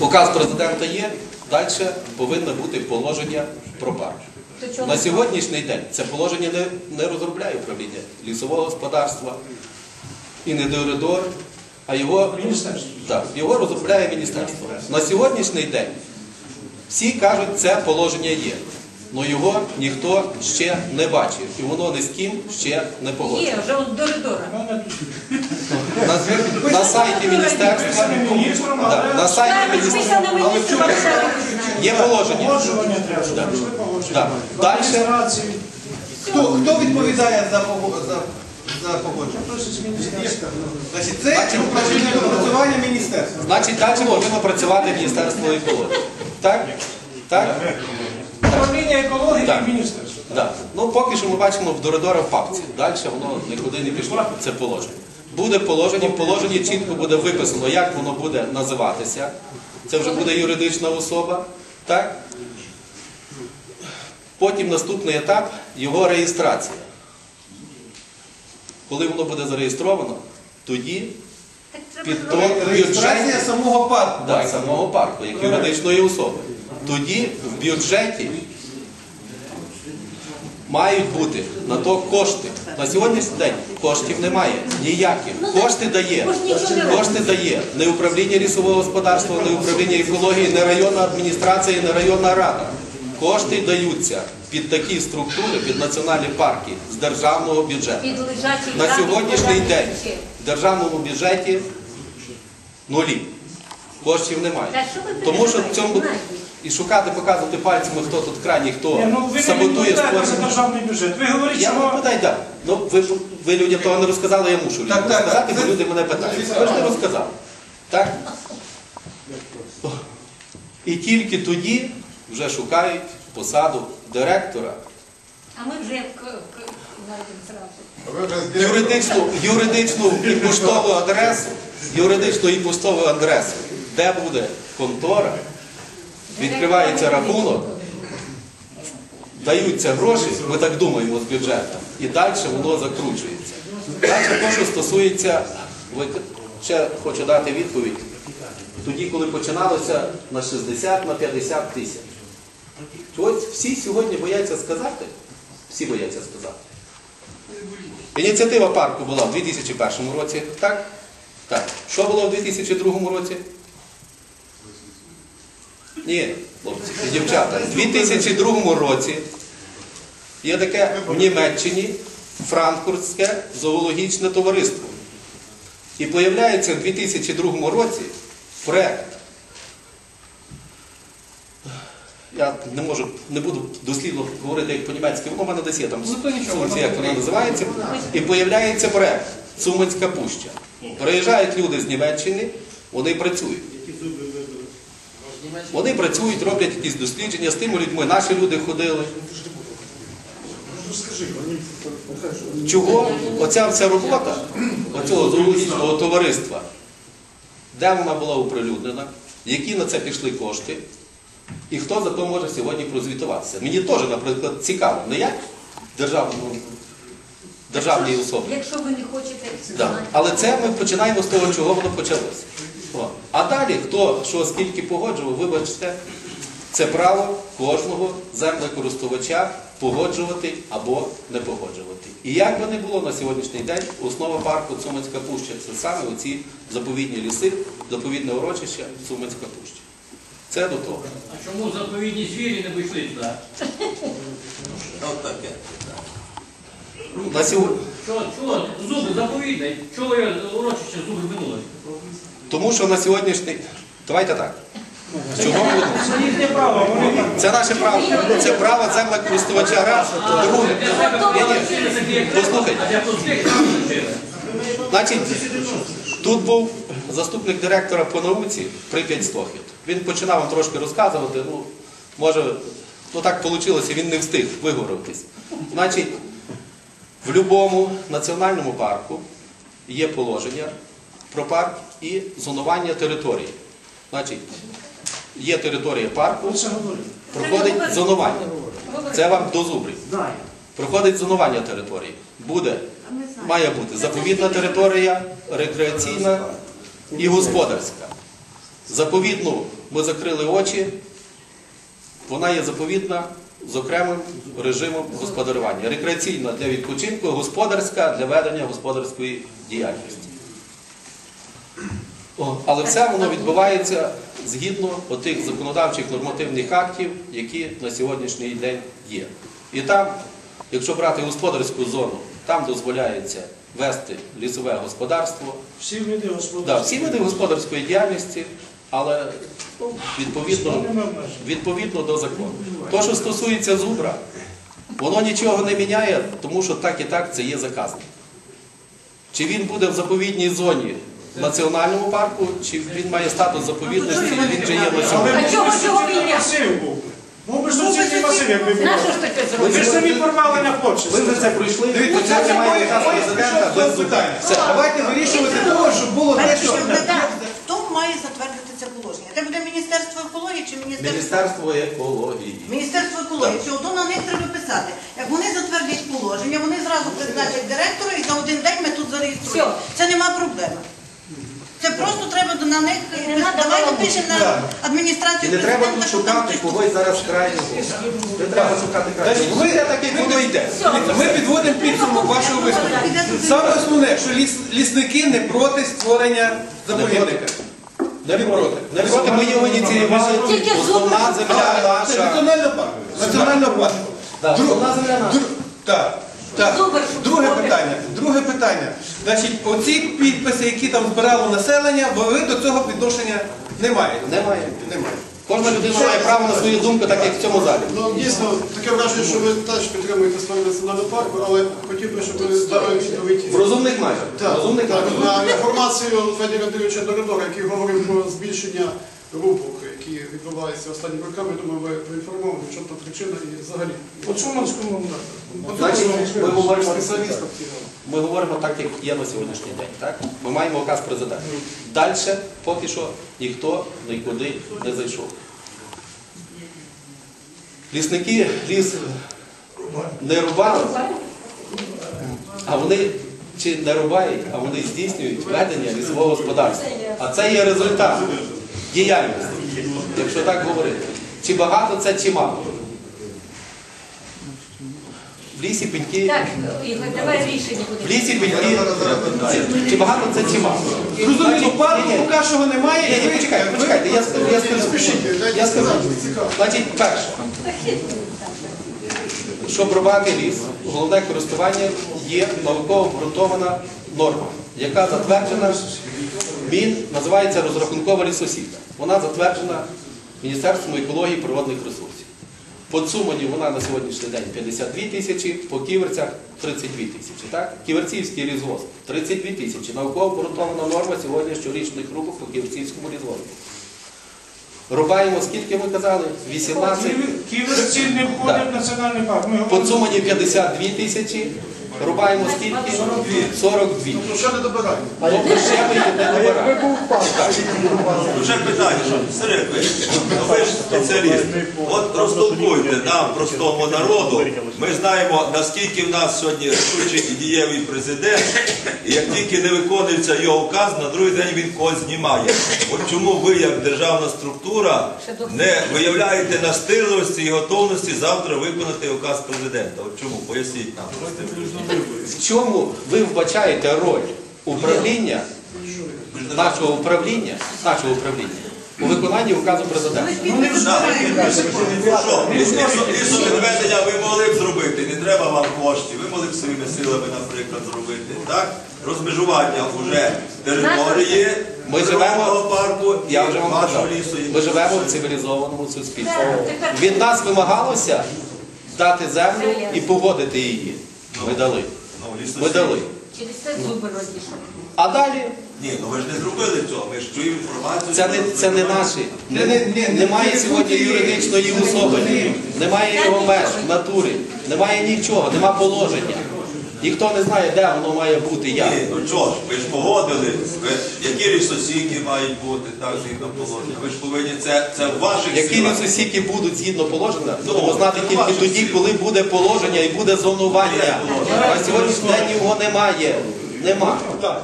Указ президента є, далі повинно бути положення про парк. На сьогоднішній день це положення не, не розробляє управління лісового господарства і не ДРДОР, а його, так, його розробляє міністерство. На сьогоднішній день всі кажуть, це положення є. але його ніхто ще не бачив, і воно ні з ким ще не погоджено. Є, вже до Ридора. На, на сайті міністерства, да, на сайті міністерства підписано міністр є положення. Да. Да. Далі Хто, хто відповідає за, за, за погодження? Значить, це управління опрацювання міністерства. Значить, далі повинно працювати Міністерство екології. Так? Так? Управління екології і міністерство. Да. Ну, поки що ми бачимо в Дородора в папці. Далі воно нікуди не пішло. Це положення. Буде положення, в положенні чітко буде виписано, як воно буде називатися. Це вже буде юридична особа. Так? Потім наступний етап його реєстрація. Коли воно буде зареєстровано, тоді Так під то Реєстрація самого парку. Да, самого парку, як юридичної особи. Тоді в бюджеті мають бути на то кошти. На сьогоднішній день коштів немає. Ніяких. Кошти дає. Кошти дає не управління лісового господарства, не управління екології, не районна адміністрація, не районна рада. Кошти даються під такі структури, під національні парки з державного бюджету. На сьогоднішній день в державному бюджеті нулі. Коштів немає. Тому що в цьому. І шукати, показувати пальцями, хто тут крайній, хто Ні, ну ви не саботує відповідаєте за державний бюджет. Ви говорите, Я що питаю, так. Ну, ви, ви людям того не розказали, я мушу людям Так, так, розказати, так. бо люди мене питають. Ви ж не розказали. Так? І тільки тоді вже шукають посаду директора А ми вже к- к- знайдемо зразу. юридичну, юридичну і поштову адресу, юридичну і поштову адресу, де буде контора, відкривається рахунок, даються гроші, ми так думаємо з бюджету, і далі воно закручується. Далі те, що стосується, ще хочу дати відповідь, тоді, коли починалося на 60, на 50 тисяч. Ось всі сьогодні бояться сказати, всі бояться сказати. Ініціатива парку була в 2001 році, так? Так. Що було в 2002 році? Ні, хлопці і дівчата. В 2002 році є таке в Німеччині Франкфуртське зоологічне товариство. І появляється в 2002 році проект. Я не можу, не буду дослідно говорити як по-німецьки, воно в мене десь є там сумці, як воно називається. І появляється проект Цуманська пуща. Приїжджають люди з Німеччини, вони працюють. Вони працюють, роблять якісь дослідження з тими людьми. Наші люди ходили. Чого оця вся робота оцього зоологічного товариства, де вона була оприлюднена, які на це пішли кошти, і хто за то може сьогодні прозвітуватися? Мені теж, наприклад, цікаво, не як державному, державній особі. Якщо ви не хочете Да. Але це ми починаємо з того, чого воно почалося. О. А далі, хто що скільки погоджував, вибачте, це право кожного землекористувача погоджувати або не погоджувати. І як би не було на сьогоднішній день, основа парку Цуманська пуща це саме оці заповідні ліси, заповідне урочище Цуманська пуща. Це до того. А чому заповідні звірі не вийшли туди? От таке. На сьогодні... Чого, чого? Зуби заповідне. Чого я урочище зуби минуло? Тому що на сьогоднішній. Давайте так. Чого це наше право. Це право землекористувача раз. Друге. Послухайте. Значить, тут був заступник директора по науці Прип'ять Стохід. Він починав вам трошки розказувати, ну, може, ну так вийшло, він не встиг виговоритись. Значить, в будь-якому національному парку є положення про парк і зонування території. Значить, є територія парку, проходить зонування. Це вам до зубрів. Проходить зонування території. Буде, має бути заповідна територія, рекреаційна і господарська. Заповідну ми закрили очі, вона є заповідна з окремим режимом господарювання. Рекреаційна для відпочинку, господарська для ведення господарської діяльності. О, Але все воно відбувається згідно тих законодавчих нормативних актів, які на сьогоднішній день є. І там, якщо брати господарську зону, там дозволяється вести лісове господарство, Всі види да, всі види господарської діяльності, але ну, відповідно, відповідно до закону. То, що стосується зубра, воно нічого не міняє, тому що так і так це є заказник. Чи він буде в заповідній зоні в національному парку, чи він має статус заповідності, він же є національним. А чого є? масив був? Би суцільний масив, якби було. На що ж таке Ви ж самі порвали на площі. Ви вже це пройшли, Дивіться, це це немає моє президента без питання. Все. Давайте вирішувати того, щоб було те, що... Хто має затвердити це положення? Це буде Міністерство екології чи Міністерство? Міністерство екології. Міністерство екології. Все, то на них треба писати. Як вони затвердять положення, вони зразу призначать директора і за один день ми тут зареєструємо. Це нема проблеми. Це просто треба на них. Давайте пишемо на адміністрацію І не треба тут шукати когось зараз крайнього. Не треба шукати крайнього. Воно йде так, як воно йде. Ми підводимо підсумок вашого виступу. Саме основне, що ліс- лісники не проти створення заповідника. Не проти. Не проти, ми його ініціювали. Тільки земля Це наша. Друг- Основна земля наша. Друг- Так. Так. Друге питання. Друге питання. Значить, оці підписи, які там збирало населення, бо ви до цього відношення не маєте. Немає. Немає. Кожна людина має право на свою думку, так як в цьому залі. Ну, дійсно, таке враження, що ви теж підтримуєте створення національного парку, але хотів би, щоб ви дали відповідь. В розумних межах. Так, розумних так, межах. на інформацію Федора Андрійовича Дородора, який говорив про збільшення рубок, які відбуваються останніми роками, я думаю, ви проінформовані, в чому там причина і взагалі. От Шуманському Значить, ми говоримо, ми говоримо так, як є на сьогоднішній день. Так? Ми маємо указ президента. Далі поки що ніхто нікуди не зайшов. Лісники ліс не рубали, а вони чи не рубають, а вони здійснюють ведення лісового господарства. А це є результат діяльності, якщо так говорити. Чи багато це, чи мало. В лісі пеньки. Так, Ігор, давай рішення В лісі пеньки. Чи, чи багато це, чи мало. Зрозуміло, парку поки що немає. Ні, ні, почекайте, почекайте, я скажу, я скажу. Спішіть, Я скажу. Значить, перше, щоб рубати ліс, головне користування є науково обґрунтована норма, яка затверджена Мін, називається розрахункова лісосіка. Вона затверджена Міністерством екології і природних ресурсів. По Цумані вона на сьогоднішній день 52 тисячі, по ківерцях 32 тисячі. Так? Ківерцівський лісгосп 32 тисячі. Науково обґрунтована норма сьогодні щорічних рубок по Ківерцівському лісгоспу. Рубаємо, скільки ви казали? 18. Ківерці не входять в національний парк. По. Цумані 52 тисячі. Рубаємо скільки? 42. Ну, що не добираємо? Тобто ще ми не добираємо. Вже питання, що Сергій ну ви ж спеціаліст. От розтолкуйте нам, простому народу. Ми знаємо, наскільки в нас сьогодні рішучий і дієвий президент, і як тільки не виконується його указ, на другий день він когось знімає. От чому ви, як державна структура, не виявляєте настирливості і готовності завтра виконати указ президента? От чому? Поясніть нам. В чому ви вбачаєте роль управління, нашого управління, нашого управління у виконанні указу президента? Що, лісовідведення ви могли б зробити, не треба вам коштів, ви могли б своїми силами, наприклад, зробити. Так? Розмежування вже території Ми живемо- парку Я вже вам казав, ми живемо в цивілізованому суспільстві. Від нас вимагалося дати землю і погодити її. Ми дали. Ну, Ми дали. Через це зуби розійшли. А далі Ні, ну ви ж не зробили цього, ми ж цю інформацію. це не, це не наші. Не- не- не- Немає не сьогодні юридичної особи, немає його меж натури, немає нічого, нема положення. Ніхто не знає, де воно має бути, як. Ні, ну чого ж, ви ж погодили, ви, які лісосіки мають бути, так, згідно положення. Ви ж повинні, це, це в ваших Які силах. лісосіки будуть згідно положення, Ну, будемо знати це тільки ваші тоді, сили. коли буде положення і буде зонування. Є положення. А сьогоднішній день його немає. Нема. Так,